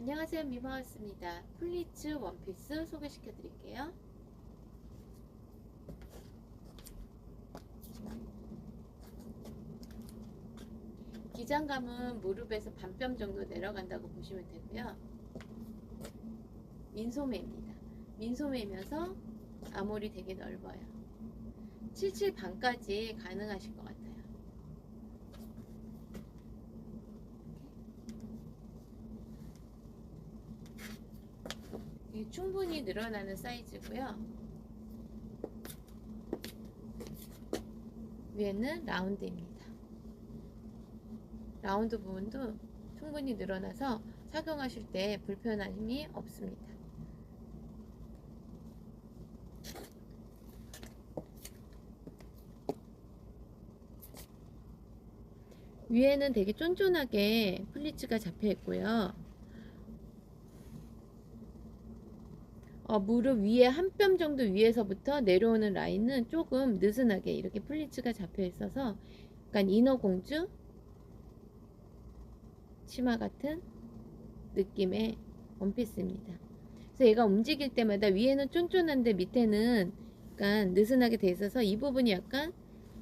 안녕하세요. 미마우스입니다. 플리츠 원피스 소개시켜 드릴게요. 기장감은 무릎에서 반뼘 정도 내려간다고 보시면 되고요. 민소매입니다. 민소매면서 아몰이 되게 넓어요. 77 반까지 가능하실 것 같아요 이게 충분히 늘어나는 사이즈고요. 위에는 라운드입니다. 라운드 부분도 충분히 늘어나서 착용하실 때 불편함이 없습니다. 위에는 되게 쫀쫀하게 플리츠가 잡혀 있고요. 어, 무릎 위에 한 뼘 정도 위에서부터 내려오는 라인은 조금 느슨하게 이렇게 플리츠가 잡혀 있어서 약간 인어공주 치마 같은 느낌의 원피스입니다. 그래서 얘가 움직일 때마다 위에는 쫀쫀한데 밑에는 약간 느슨하게 돼 있어서 이 부분이 약간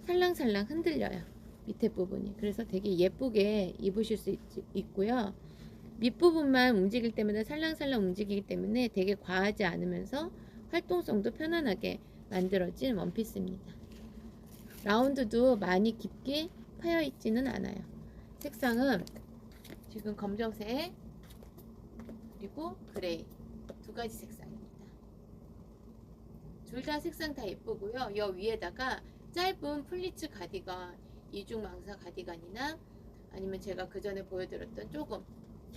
살랑살랑 흔들려요. 밑에 부분이. 그래서 되게 예쁘게 입으실 수 있, 있고요. 밑부분만 움직일 때마다 살랑살랑 움직이기 때문에 되게 과하지 않으면서 활동성도 편안하게 만들어진 원피스입니다. 라운드도 많이 깊게 파여 있지는 않아요. 색상은 지금 검정색 그리고 그레이 두 가지 색상입니다. 둘 다 색상 다 예쁘고요. 여 위에다가 짧은 플리츠 가디건 이중 망사 가디건이나 아니면 제가 그 전에 보여드렸던 조금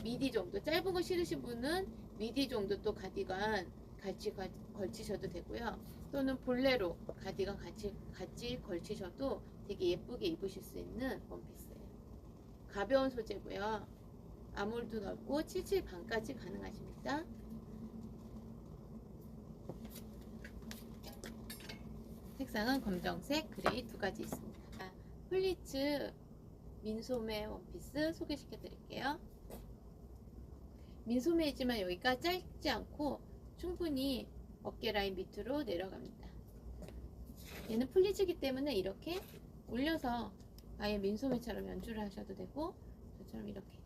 미디 정도 짧은 거 싫으신 분은 미디 정도 또 가디건 같이 가- 걸치셔도 되고요. 또는 볼레로 가디건 같이 같이 걸치셔도 되게 예쁘게 입으실 수 있는 원피스예요. 가벼운 소재고요. 아몰도 넓고 77 반까지 가능하십니다. 색상은 검정색, 그레이 두 가지 있습니다. 아, 플리츠 민소매 원피스 소개시켜 드릴게요. 민소매이지만 여기가 짧지 않고 충분히 어깨 라인 밑으로 내려갑니다. 얘는 플리츠기 때문에 이렇게 올려서 아예 민소매처럼 연출을 하셔도 되고 저처럼 이렇게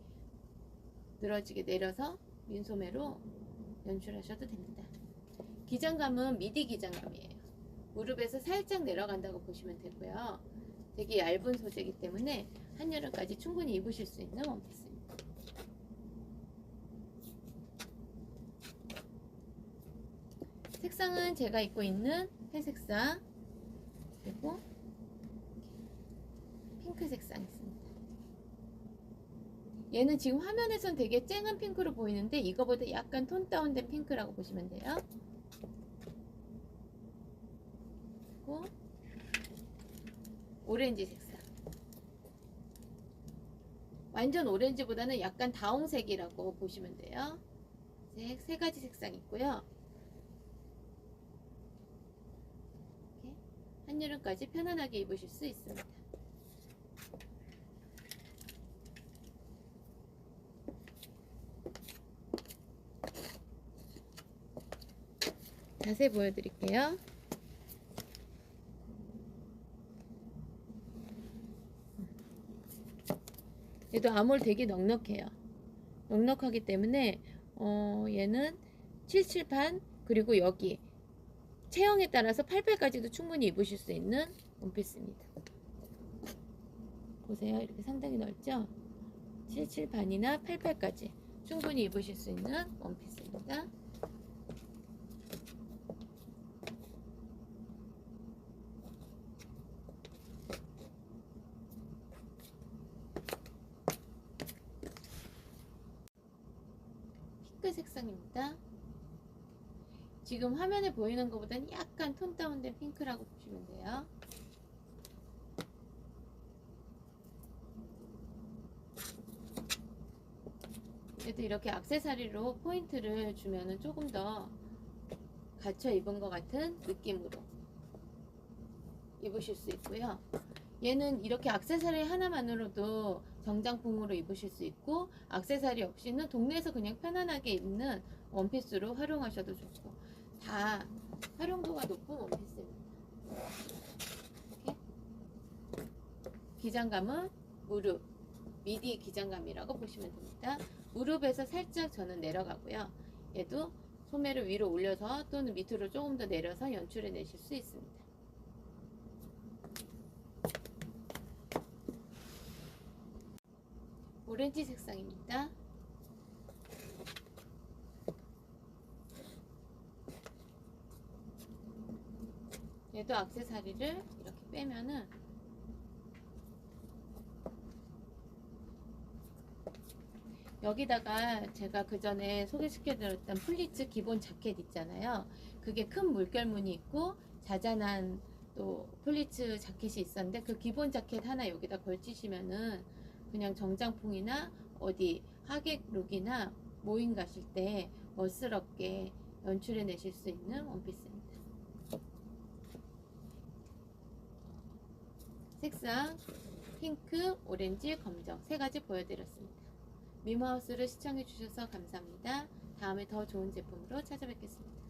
늘어지게 내려서 민소매로 연출하셔도 됩니다. 기장감은 미디 기장감이에요. 무릎에서 살짝 내려간다고 보시면 되고요. 되게 얇은 소재이기 때문에 한여름까지 충분히 입으실 수 있는 원피스입니다. 색상은 제가 입고 있는 회색상 그리고 핑크 색상 있습니다. 얘는 지금 화면에선 되게 쨍한 핑크로 보이는데 이거보다 약간 톤 다운된 핑크라고 보시면 돼요. 그리고 오렌지 색상. 완전 오렌지보다는 약간 다홍색이라고 보시면 돼요. 색 세 가지 색상 있고요. 이렇게 한여름까지 편안하게 입으실 수 있습니다. 자세히 보여드릴게요. 얘도 아몰 되게 넉넉해요. 넉넉하기 때문에 어, 얘는 77판 그리고 여기 체형에 따라서 88까지도 충분히 입으실 수 있는 원피스입니다. 보세요. 이렇게 상당히 넓죠? 77 반이나 88까지 충분히 입으실 수 있는 원피스입니다. 핑크 색상입니다. 지금 화면에 보이는 것보다는 약간 톤 다운된 핑크라고 보시면 돼요. 얘도 이렇게 악세사리로 포인트를 주면은 조금 더 갖춰 입은 것 같은 느낌으로 입으실 수 있고요. 얘는 이렇게 악세사리 하나만으로도 정장풍으로 입으실 수 있고 액세서리 없이는 동네에서 그냥 편안하게 입는 원피스로 활용하셔도 좋고 다 활용도가 높은 원피스입니다. 이렇게 기장감은 무릎 미디 기장감이라고 보시면 됩니다. 무릎에서 살짝 저는 내려가고요. 얘도 소매를 위로 올려서 또는 밑으로 조금 더 내려서 연출해 내실 수 있습니다. 오렌지 색상입니다. 얘도 액세서리를 이렇게 빼면은 여기다가 제가 그 전에 소개시켜드렸던 플리츠 기본 자켓 있잖아요. 그게 큰 물결무늬 있고 자잘한 또 플리츠 자켓이 있었는데 그 기본 자켓 하나 여기다 걸치시면은 그냥 정장풍이나 어디 하객 룩이나 모임 가실 때 멋스럽게 연출해 내실 수 있는 원피스입니다. 색상 핑크, 오렌지, 검정 세 가지 보여드렸습니다. 미모하우스를 시청해 주셔서 감사합니다. 다음에 더 좋은 제품으로 찾아뵙겠습니다.